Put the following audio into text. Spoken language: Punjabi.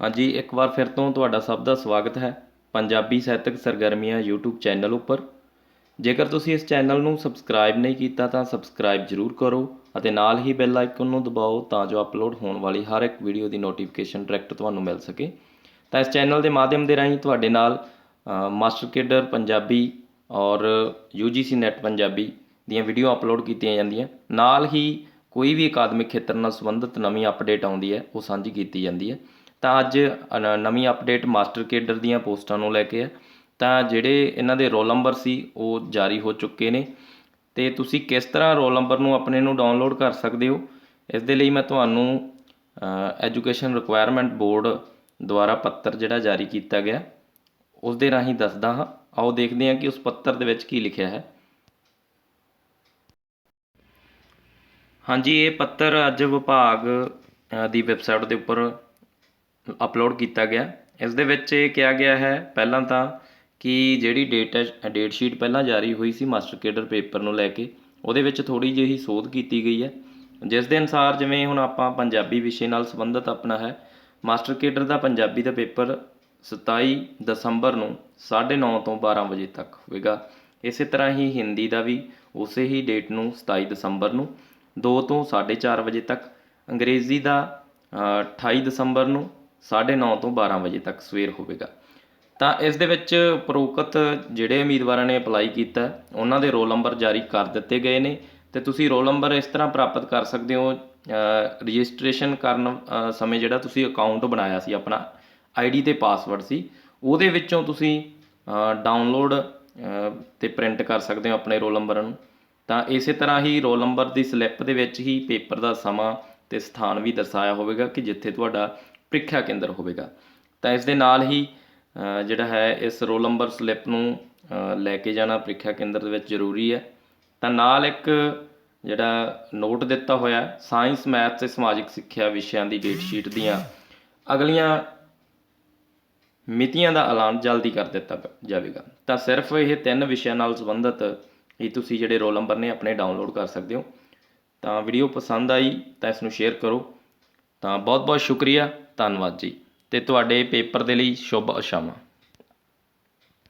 ਹਾਂਜੀ, ਇੱਕ ਵਾਰ ਫਿਰ ਤੋਂ ਤੁਹਾਡਾ ਸਭ ਦਾ ਸਵਾਗਤ ਹੈ ਪੰਜਾਬੀ ਸਾਹਿਤਕ ਸਰਗਰਮੀਆਂ YouTube ਚੈਨਲ ਉੱਪਰ। ਜੇਕਰ ਤੁਸੀਂ ਇਸ ਚੈਨਲ ਨੂੰ ਸਬਸਕ੍ਰਾਈਬ ਨਹੀਂ ਕੀਤਾ ਤਾਂ ਸਬਸਕ੍ਰਾਈਬ ਜ਼ਰੂਰ ਕਰੋ ਅਤੇ ਨਾਲ ਹੀ ਬੈਲ ਆਈਕਨ ਨੂੰ ਦਬਾਓ ਤਾਂ ਜੋ ਅਪਲੋਡ ਹੋਣ ਵਾਲੀ ਹਰ ਇੱਕ ਵੀਡੀਓ ਦੀ ਨੋਟੀਫਿਕੇਸ਼ਨ ਡਾਇਰੈਕਟ ਤੁਹਾਨੂੰ ਮਿਲ ਸਕੇ। ਤਾਂ ਇਸ ਚੈਨਲ ਦੇ ਮਾਧਿਅਮ ਦੇ ਰਾਹੀਂ ਤੁਹਾਡੇ ਨਾਲ ਮਾਸਟਰ ਕੇਡਰ ਪੰਜਾਬੀ ਔਰ UGC ਨੈਟ ਪੰਜਾਬੀ ਦੀਆਂ ਵੀਡੀਓ ਅਪਲੋਡ ਕੀਤੀਆਂ ਜਾਂਦੀਆਂ। ਨਾਲ ਹੀ ਕੋਈ ਵੀ ਅਕਾਦਮਿਕ ਖੇਤਰ ਨਾਲ ਸੰਬੰਧਿਤ ਨਵੀਂ ਅਪਡੇਟ ਆਉਂਦੀ ਹੈ, ਉਹ ਸਾਂਝੀ ਕੀਤੀ ਜਾਂਦੀ ਹੈ। ਤਾਂ ਅੱਜ ਅ, ਨਵੀਂ ਅਪਡੇਟ ਮਾਸਟਰ ਕੇਡਰ ਦੀਆਂ ਪੋਸਟਾਂ ਨੂੰ ਲੈ ਕੇ ਹੈ। ਤਾਂ ਜਿਹੜੇ ਇਹਨਾਂ ਦੇ ਰੋਲ ਨੰਬਰ ਸੀ ਉਹ ਜਾਰੀ ਹੋ ਚੁੱਕੇ ਨੇ। ਤੇ ਤੁਸੀਂ ਕਿਸ ਤਰ੍ਹਾਂ ਰੋਲ ਨੰਬਰ ਨੂੰ ਆਪਣੇ ਨੂੰ ਡਾਊਨਲੋਡ ਕਰ ਸਕਦੇ ਹੋ? ਇਸ ਦੇ ਲਈ ਮੈਂ ਤੁਹਾਨੂੰ ਐਜੂਕੇਸ਼ਨ ਰਿਕੁਆਇਰਮੈਂਟ ਬੋਰਡ ਦੁਆਰਾ ਪੱਤਰ ਜਿਹੜਾ ਜਾਰੀ ਕੀਤਾ ਗਿਆ ਉਸ ਦੇ ਰਾਹੀਂ ਦੱਸਦਾ ਹਾਂ। ਆਓ ਦੇਖਦੇ ਹਾਂ ਕਿ ਉਸ ਪੱਤਰ ਦੇ ਵਿੱਚ ਕੀ ਲਿਖਿਆ ਹੈ। ਹਾਂਜੀ ਇਹ ਪੱਤਰ ਅੱਜ ਵਿਭਾਗ ਦੀ ਵੈਬਸਾਈਟ ਦੇ ਉੱਪਰ ਅਪਲੋਡ ਕੀਤਾ ਗਿਆ। ਇਸ ਦੇ ਵਿੱਚ ਇਹ ਕਿਹਾ ਗਿਆ ਹੈ ਪਹਿਲਾਂ ਤਾਂ ਕਿ ਜਿਹੜੀ ਡੇਟ ਡੇਟ ਸ਼ੀਟ ਪਹਿਲਾਂ ਜਾਰੀ ਹੋਈ ਸੀ ਮਾਸਟਰ ਕੇਡਰ ਪੇਪਰ ਨੂੰ ਲੈ ਕੇ ਉਹਦੇ ਵਿੱਚ ਥੋੜੀ ਜਿਹੀ ਸੋਧ ਕੀਤੀ ਗਈ ਹੈ। ਜਿਸ ਦੇ ਅਨੁਸਾਰ ਜਿਵੇਂ ਹੁਣ ਆਪਾਂ ਪੰਜਾਬੀ ਵਿਸ਼ੇ ਨਾਲ ਸੰਬੰਧਿਤ ਆਪਣਾ ਹੈ ਮਾਸਟਰ ਕੇਡਰ ਦਾ ਪੰਜਾਬੀ ਦਾ ਪੇਪਰ 27 ਦਸੰਬਰ ਨੂੰ 9:30 ਤੋਂ 12 ਵਜੇ ਤੱਕ ਹੋਵੇਗਾ। ਇਸੇ ਤਰ੍ਹਾਂ ਹੀ ਹਿੰਦੀ ਦਾ ਵੀ ਉਸੇ ਹੀ ਡੇਟ ਨੂੰ 27 ਦਸੰਬਰ ਨੂੰ 2 ਤੋਂ 4:30 ਵਜੇ ਤੱਕ। ਅੰਗਰੇਜ਼ੀ ਦਾ ਅ, 28 ਦਸੰਬਰ ਨੂੰ 9:30 ਤੋਂ 12 ਵਜੇ ਤੱਕ ਸਵੇਰ ਹੋਵੇਗਾ। ਤਾਂ ਇਸ ਦੇ ਵਿੱਚ ਉਪਰੋਕਤ ਜਿਹੜੇ ਉਮੀਦਵਾਰਾਂ ਨੇ ਅਪਲਾਈ ਕੀਤਾ, ਉਹਨਾਂ ਦੇ ਰੋਲ ਨੰਬਰ ਜਾਰੀ ਕਰ ਦਿੱਤੇ ਗਏ ਨੇ ਤੇ ਤੁਸੀਂ ਰੋਲ ਨੰਬਰ ਇਸ ਤਰ੍ਹਾਂ ਪ੍ਰਾਪਤ ਕਰ ਸਕਦੇ ਹੋ ਰਜਿਸਟ੍ਰੇਸ਼ਨ ਕਰਨ ਸਮੇਂ ਜਿਹੜਾ ਤੁਸੀਂ ਅਕਾਊਂਟ ਬਣਾਇਆ ਸੀ, ਆਪਣਾ ਆਈਡੀ ਤੇ ਪਾਸਵਰਡ ਸੀ, ਉਹਦੇ ਵਿੱਚੋਂ ਤੁਸੀਂ ਡਾਊਨਲੋਡ ਤੇ ਪ੍ਰਿੰਟ ਕਰ ਸਕਦੇ ਹੋ ਆਪਣੇ ਰੋਲ ਨੰਬਰ ਨੂੰ। ਤਾਂ ਇਸੇ ਤਰ੍ਹਾਂ ਹੀ ਰੋਲ ਨੰਬਰ ਦੀ ਸਲਿੱਪ ਦੇ ਵਿੱਚ ਹੀ ਪੇਪਰ ਦਾ ਸਮਾਂ ਤੇ ਸਥਾਨ ਵੀ ਦਰਸਾਇਆ ਹੋਵੇਗਾ ਕਿ ਜਿੱਥੇ ਤੁਹਾਡਾ ਪ੍ਰੀਖਿਆ ਕੇਂਦਰ ਹੋਵੇਗਾ। ਤਾਂ ਇਸ ਦੇ ਨਾਲ ਹੀ ਜਿਹੜਾ ਹੈ, ਇਸ ਰੋਲ ਨੰਬਰ ਸਲਿੱਪ ਨੂੰ ਲੈ ਕੇ ਜਾਣਾ ਪ੍ਰੀਖਿਆ ਕੇਂਦਰ ਦੇ ਵਿੱਚ ਜ਼ਰੂਰੀ ਹੈ। ਤਾਂ ਨਾਲ ਇੱਕ ਜਿਹੜਾ ਨੋਟ ਦਿੱਤਾ ਹੋਇਆ ਸਾਇੰਸ, ਮੈਥ ਤੇ ਸਮਾਜਿਕ ਸਿੱਖਿਆ ਵਿਸ਼ਿਆਂ ਦੀ ਡੇਟ ਸ਼ੀਟ ਦੀਆਂ, ਅਗਲੀਆਂ ਮਿਤੀਆਂ ਦਾ ਐਲਾਨ ਜਲਦੀ ਕਰ ਦਿੱਤਾ ਜਾਵੇਗਾ। ਤਾਂ ਸਿਰਫ ਇਹ ਤਿੰਨ ਵਿਸ਼ਿਆਂ ਨਾਲ ਸੰਬੰਧਿਤ ਹੀ ਤੁਸੀਂ ਜਿਹੜੇ ਰੋਲ ਨੰਬਰ ਨੇ ਆਪਣੇ ਡਾਊਨਲੋਡ ਕਰ ਸਕਦੇ ਹੋ। ਤਾਂ ਵੀਡੀਓ ਪਸੰਦ ਆਈ ਤਾਂ ਇਸ ਨੂੰ ਸ਼ੇਅਰ ਕਰੋ। ਤਾਂ ਬਹੁਤ ਬਹੁਤ ਸ਼ੁਕਰੀਆ। ਧੰਨਵਾਦ ਜੀ। ਅਤੇ ਤੁਹਾਡੇ ਪੇਪਰ ਦੇ ਲਈ ਸ਼ੁਭ ਆਸ਼ਾਵਾਂ